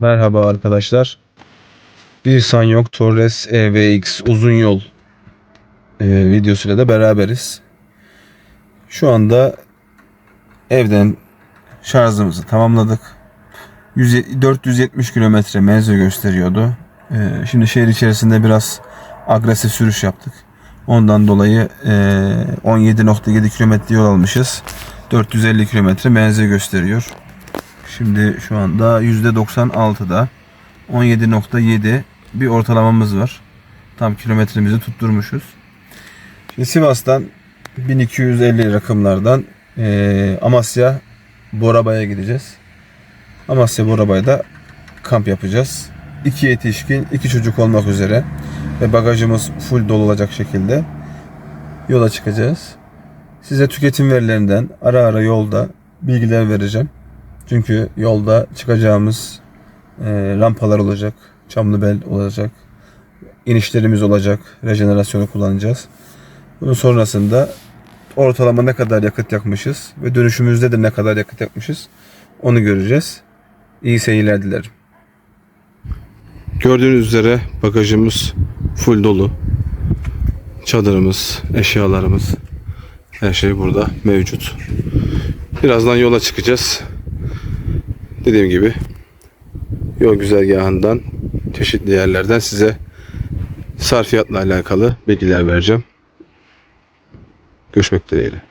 Merhaba arkadaşlar. Bir Sanyok Torres EVX uzun yol e, videosuyla da beraberiz. Şu anda evden şarjımızı tamamladık. 100 470 kilometre menzil gösteriyordu. E, şimdi şehir içerisinde biraz agresif sürüş yaptık. Ondan dolayı e, 17.7 kilometre yol almışız. 450 kilometre menzil gösteriyor. Şimdi şu anda %96'da 17.7 bir ortalamamız var. Tam kilometremizi tutturmuşuz. Şimdi Sivas'tan 1250 rakımlardan eee, Amasya Borabay'a gideceğiz. Amasya Borabay'da kamp yapacağız. İki yetişkin, iki çocuk olmak üzere ve bagajımız full dolu olacak şekilde yola çıkacağız. Size tüketim verilerinden ara ara yolda bilgiler vereceğim. Çünkü yolda çıkacağımız e, rampalar olacak, Çamlıbel olacak, inişlerimiz olacak, rejenerasyonu kullanacağız. Bunun sonrasında ortalama ne kadar yakıt yakmışız ve dönüşümüzde de ne kadar yakıt yakmışız onu göreceğiz. İyi seyirler dilerim. Gördüğünüz üzere bagajımız full dolu. Çadırımız, eşyalarımız, her şey burada mevcut. Birazdan yola çıkacağız. Dediğim gibi yol güzergahından çeşitli yerlerden size sarfiyatla alakalı bilgiler vereceğim. Görüşmek dileğiyle.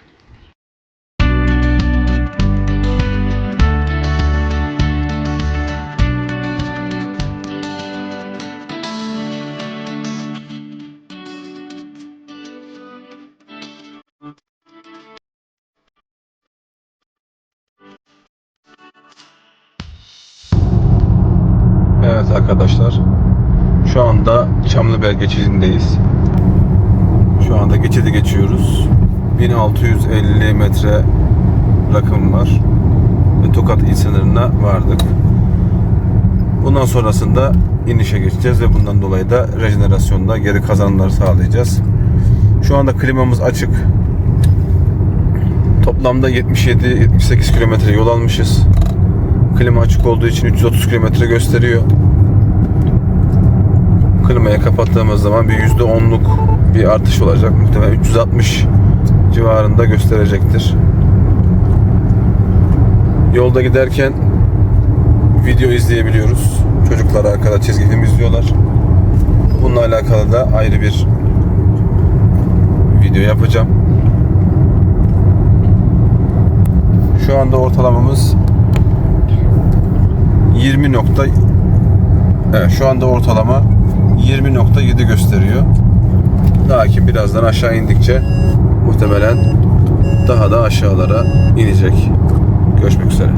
Evet arkadaşlar. Şu anda Çamlıbel geçidindeyiz. Şu anda geçidi geçiyoruz. 1650 metre rakım var. Ve Tokat il sınırına vardık. Bundan sonrasında inişe geçeceğiz ve bundan dolayı da rejenerasyonda geri kazanımları sağlayacağız. Şu anda klimamız açık. Toplamda 77-78 kilometre yol almışız. Klima açık olduğu için 330 kilometre gösteriyor. Klimayı kapattığımız zaman bir %10'luk bir artış olacak. Muhtemelen 360 civarında gösterecektir. Yolda giderken video izleyebiliyoruz. Çocuklar arkada çizgi film izliyorlar. Bununla alakalı da ayrı bir video yapacağım. Şu anda ortalamamız 20 nokta Evet şu anda ortalama 20.7 gösteriyor. Lakin birazdan aşağı indikçe muhtemelen daha da aşağılara inecek. Görüşmek üzere.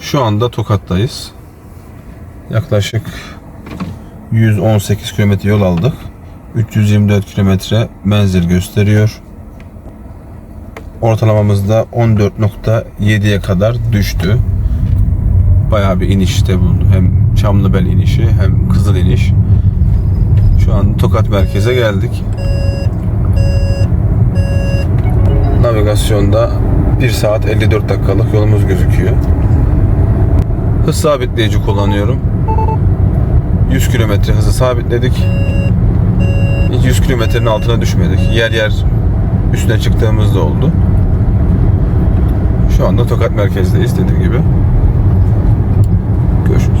Şu anda Tokat'tayız. Yaklaşık 118 kilometre yol aldık. 324 kilometre menzil gösteriyor. Ortalamamız da 14.7'ye kadar düştü. Bayağı bir inişte bulundu. Hem Çamlıbel inişi hem Kızıl iniş. Şu an Tokat merkeze geldik. Navigasyonda 1 saat 54 dakikalık yolumuz gözüküyor. Hız sabitleyici kullanıyorum. 100 kilometre hızı sabitledik. Hiç 100 kilometrenin altına düşmedik. Yer yer üstüne çıktığımız da oldu. Şu anda Tokat merkezdeyiz dediğim gibi. Görüşürüz.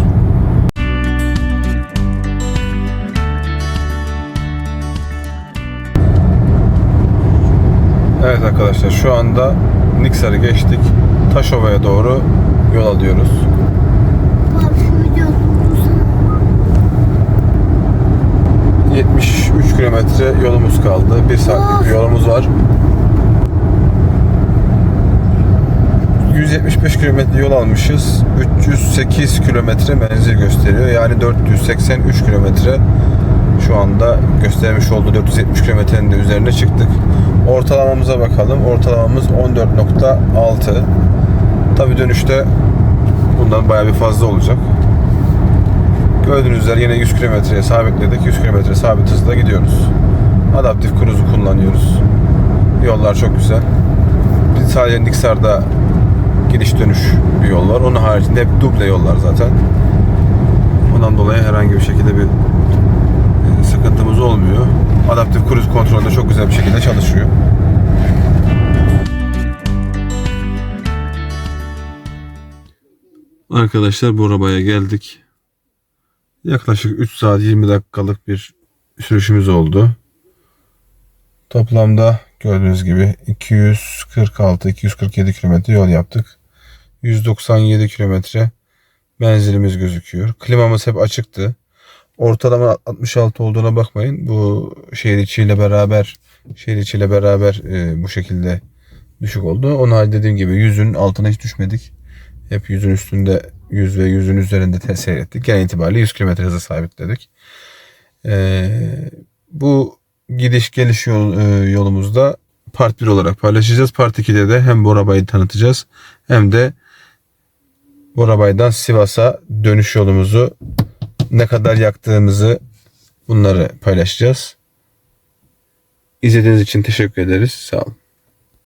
Evet arkadaşlar şu anda Niksar'ı geçtik. Taşova'ya doğru yol alıyoruz. Yok. 73 kilometre yolumuz kaldı. Bir saatlik bir yolumuz var. 175 kilometre yol almışız. 308 kilometre menzil gösteriyor. Yani 483 kilometre şu anda göstermiş olduğu 470 kilometrenin de üzerine çıktık. Ortalamamıza bakalım. Ortalamamız 14.6. Tabi dönüşte bundan bayağı bir fazla olacak. Gördüğünüz üzere yine 100 kilometreye sabitledik. 100 kilometre sabit hızla gidiyoruz. Adaptif cruise'u kullanıyoruz. Yollar çok güzel. Biz sadece Niksar'da gidiş dönüş bir yol var. Onun haricinde hep duble yollar zaten. Ondan dolayı herhangi bir şekilde bir e, sıkıntımız olmuyor. Adaptif cruise kontrolü de çok güzel bir şekilde çalışıyor. Arkadaşlar bu arabaya geldik. Yaklaşık 3 saat 20 dakikalık bir sürüşümüz oldu. Toplamda gördüğünüz gibi 246-247 kilometre yol yaptık. 197 kilometre menzilimiz gözüküyor. Klimamız hep açıktı. Ortalama 66 olduğuna bakmayın. Bu şehir içiyle beraber şehir içiyle beraber e, bu şekilde düşük oldu. Onun dediğim gibi yüzün altına hiç düşmedik. Hep yüzün üstünde 100 ve yüzün üzerinde seyrettik. Genel itibariyle 100 km hıza sabitledik. Ee, bu gidiş geliş yol, e, yolumuzda part 1 olarak paylaşacağız. Part 2'de de hem Borabay'ı tanıtacağız hem de Borabay'dan Sivas'a dönüş yolumuzu ne kadar yaktığımızı bunları paylaşacağız. İzlediğiniz için teşekkür ederiz. Sağ olun.